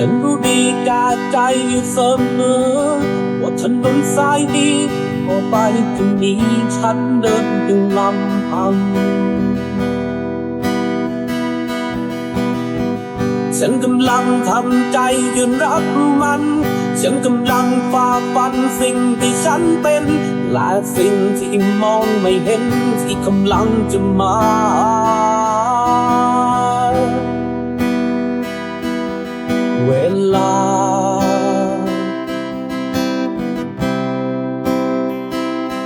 ฉันรู้ดีกาใจอยู่เสมอ ว่าถนนสายนี้พอไปถึงนี้ฉันเดินถึงลำพังฉันกำลังทำใจยืนรับมัน ฉันกำลังฝ่าฟันสิ่งที่ฉันเป็นและสิ่งที่มองไม่เห็นที่กำลังจะมา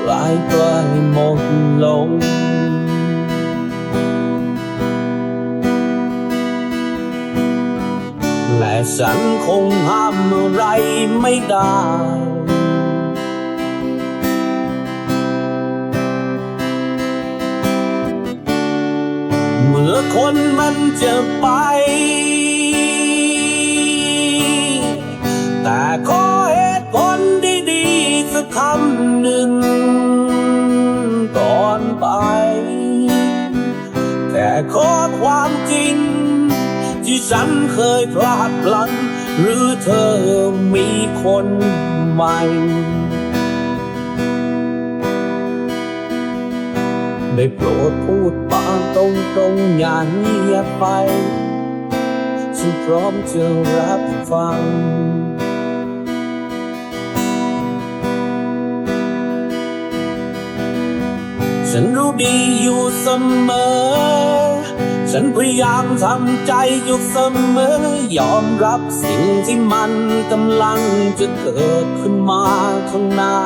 ลายกลายหมดลงและฉันคงห้ามอะไรไม่ได้ เมื่อคนมันจะไป แต่ขอเหตุผลดีๆสักคำหนึ่ง ความจริง ที่ฉันเคยพลาดพลั้งหรือเธอมีคนใหม่ ได้โปรดพูดมาตรงๆอย่าเงียบไป ฉันพร้อมจะรับฟังฉันรู้ดีอยู่เสมอ ฉันพยายามทำใจอยู่เสมอยอมรับสิ่งที่มันกำลังจะเกิดขึ้นมาข้างหน้า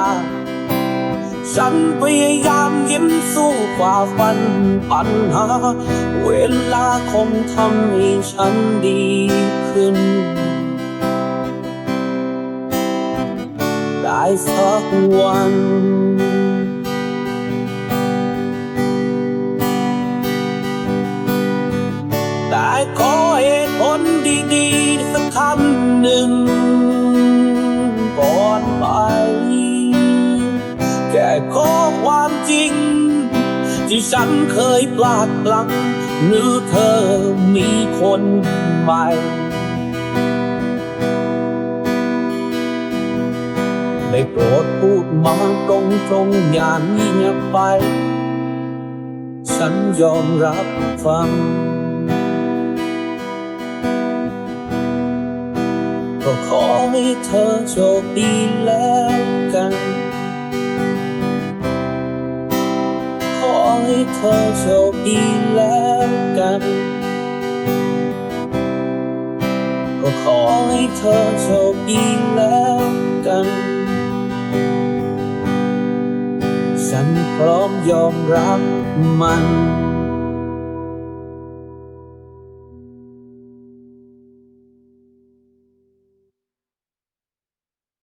ฉันพยายามยิ้มสู้ฝ่าฟันปัญหา เวลาคงทำให้ฉันดีขึ้น ได้สักวัน ขอความจริง ที่ฉันเคยพลาดพลั้งหรือเธอมีคนใหม่ได้โปรดพูดมาตรงๆอย่าเงียบไป ฉันยอมรับฟังก็ขอให้เธอโชคดีแล้วกัน เธอโชคดีแล้วกัน ก็ขอให้เธอโชคดีแล้วกัน ฉันพร้อมยอมรับมัน